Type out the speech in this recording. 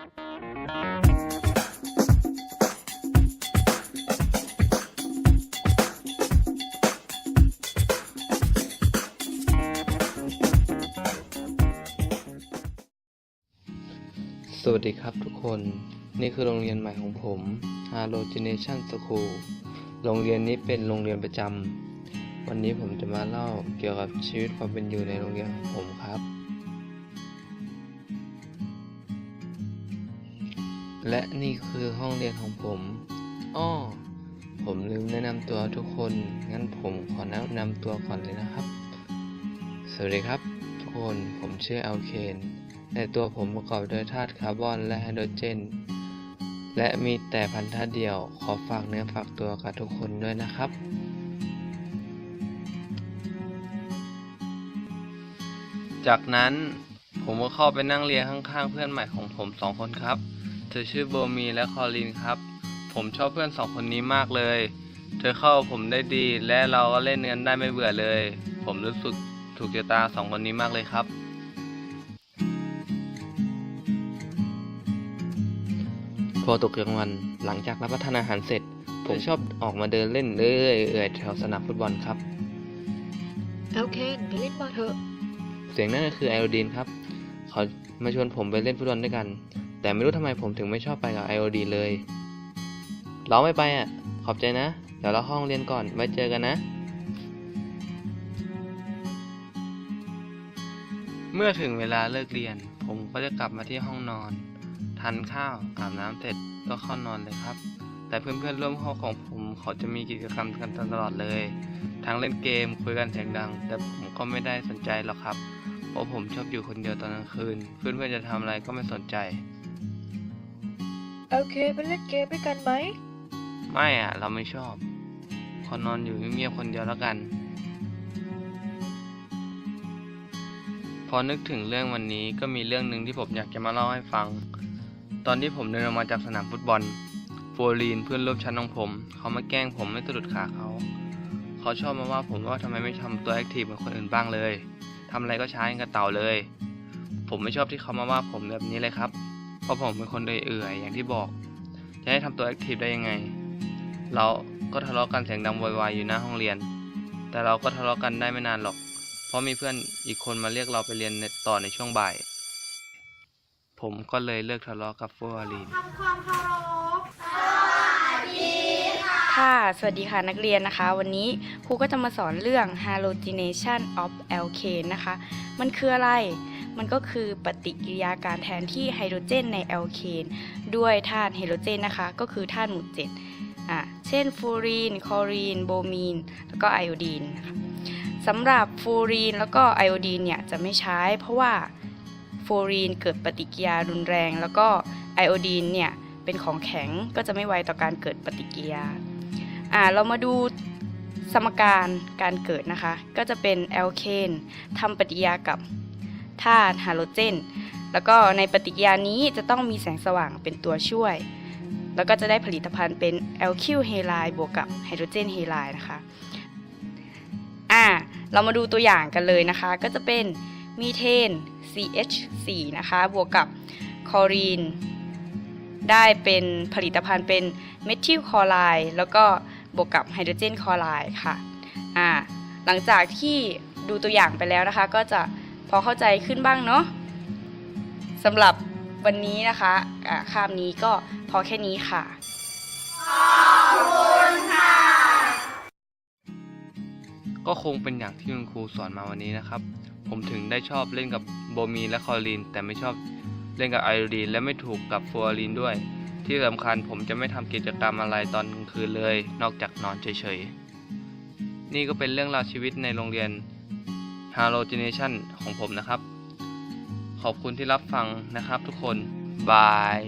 สวัสดีครับทุกคน นี่คือโรงเรียนใหม่ของผม Halogenation School โรงเรียนนี้เป็นโรงเรียนประจำวันนี้ผมจะมาเล่าเกี่ยวกับชีวิตความเป็นอยู่ในโรงเรียนของผมครับ และนี่คือห้องเรียนของผม อ้อ ผมลืมแนะนำตัวทุกคน งั้นผมขอแนะนำตัวก่อนเลยนะครับ สวัสดีครับ ทุกคน ผมชื่ออัลเคน ในตัวผมประกอบด้วยธาตุคาร์บอนและไฮโดรเจน และมีแต่พันธะเดียว ขอฝากเนื้อฝากตัวกับทุกคนด้วยนะครับจากนั้นผมก็เข้าไปนั่งเรียนข้างๆ เพื่อนใหม่ของผมสองคนครับ เธอชื่อโบมีและคอลินครับ ผมชอบเพื่อนสองคนนี้มากเลย เธอเข้ากับผมได้ดี และเราก็เล่นกันได้ไม่เบื่อเลย ผมรู้สึกถูกชะตาสองคนนี้มากเลยครับ พอตกกลางวันหลังจากรับประทานอาหารเสร็จ ผมชอบออกมาเดินเล่นเรื่อยๆแถวสนามฟุตบอลครับโอเคไปเล่นบอลเถอะ เสียงนั่นก็คือไอโอดีนครับ เขามาชวนผมไปเล่นฟุตบอลด้วยกัน แต่ไม่รู้ทำไมผมถึงไม่ชอบไปกับไอโอดีเลย เราไม่ไปอะ ขอบใจนะ เดี๋ยวเราเข้าห้องเรียนก่อน ไว้เจอกันนะ เมื่อถึงเวลาเลิกเรียน ผมก็จะกลับมาที่ห้องนอน ทานข้าว อาบน้ำเสร็จก็เข้านอนเลยครับ แต่เพื่อนๆร่วมห้องของผมเขาจะมีกิจกรรมกันตลอดเลย ทั้งเล่นเกมคุยกันเสียงดัง แต่ผมก็ไม่ได้สนใจหรอกครับเพราะผมชอบอยู่คนเดียวตอนกลางคืน เพื่อนๆจะทำอะไรก็ไม่สนใจ โอเคไปเล่นเกมด้วยกันไหม ไม่อะ เราไม่ชอบขอนอนอยู่เงียบๆคนเดียวแล้วกัน พอนึกถึงเรื่องวันนี้ก็มีเรื่องหนึ่งที่ผมอยากจะมาเล่าให้ฟัง ตอนที่ผมเดินออกมาจากสนามฟุตบอลโฟลีนเพื่อนร่วมชั้นของผม เขามาแกล้งผมไม่สะดุดขาเขา เขาชอบมาว่าผมว่าทำไมไม่ทำตัวแอคทีฟเหมือนคนอื่นบ้างเลยทำอะไรก็ช้าอย่างกระเต่าเลย ผมไม่ชอบที่เขามาว่าผมแบบนี้เลยครับ ราะผมเป็นคนเอื่อยอย่างที่บอก จะให้ทำตัวแอคทีฟได้ยังไง เราก็ทะเลาะกันเสียงดังวยวายอยู่หน้าห้องเรียน แต่เราก็ทะเลาะกันได้ไม่นานหรอก เพราะมีเพื่อนอีกคนมาเรียกเราไปเรียนในต่อในช่วงบ่าย ผมก็เลยเลิกทะเลาะกับฟัวลีนค่ะ สวัสดีค่ะนักเรียนนะคะ วันนี้ครูก็จะมาสอนเรื่อง halogenation of alkane นะคะ มันคืออะไร มันก็คือปฏิกิริยาการแทนที่ไฮโดรเจนในแอลเคนด้วยธาตุไฮโดรเจนนะคะ ก็คือธาตุหมู่เจ็ดอะเช่นฟูรีน คลอรีน โบมีน แล้วก็ไอโอดีนนะคะสำหรับฟูรีนแล้วก็ไอโอดีนเนี่ยจะไม่ใช้ เพราะว่าฟูรีนเกิดปฏิกิริยารุนแรง แล้วก็ไอโอดีนเนี่ยเป็นของแข็งก็จะไม่ไวต่อการเกิดปฏิกิริยาอ่าเรามาดูสมการการเกิดนะคะ ก็จะเป็นแอลเคนทำปฏิกิริยากับ ธาตุไฮโดรเจน แล้วก็ในปฏิกิริยานี้จะต้องมีแสงสว่างเป็นตัวช่วย แล้วก็จะได้ผลิตภัณฑ์เป็นแอลคิลเฮไลบวกกับไฮโดรเจนเฮไลนะคะอ่าเรามาดูตัวอย่างกันเลยนะคะ ก็จะเป็นมีเทน CH4 นะคะ บวกกับคลอรีน ได้เป็นผลิตภัณฑ์เป็นเมทิลคลอไรด์แล้วก็บวกกับไฮโดรเจนคลอไรด์ค่ะอ่าหลังจากที่ดูตัวอย่างไปแล้วนะคะ ก็จะ พอเข้าใจขึ้นบ้างเนาะสำหรับวันนี้นะคะอ่าคาบนี้ก็พอแค่นี้ค่ะ ก็คงเป็นอย่างที่คุณครูสอนมาวันนี้นะครับ ผมถึงได้ชอบเล่นกับโบมีและคอรีน แต่ไม่ชอบเล่นกับไอโอดีนและไม่ถูกกับฟัวรีนด้วย ที่สำคัญผมจะไม่ทำกิจกรรมอะไรตอนกลางคืนเลย นอกจากนอนเฉยๆ นี่ก็เป็นเรื่องราวชีวิตในโรงเรียน Halogenation ของผมนะครับ ขอบคุณที่รับฟังนะครับทุกคน บาย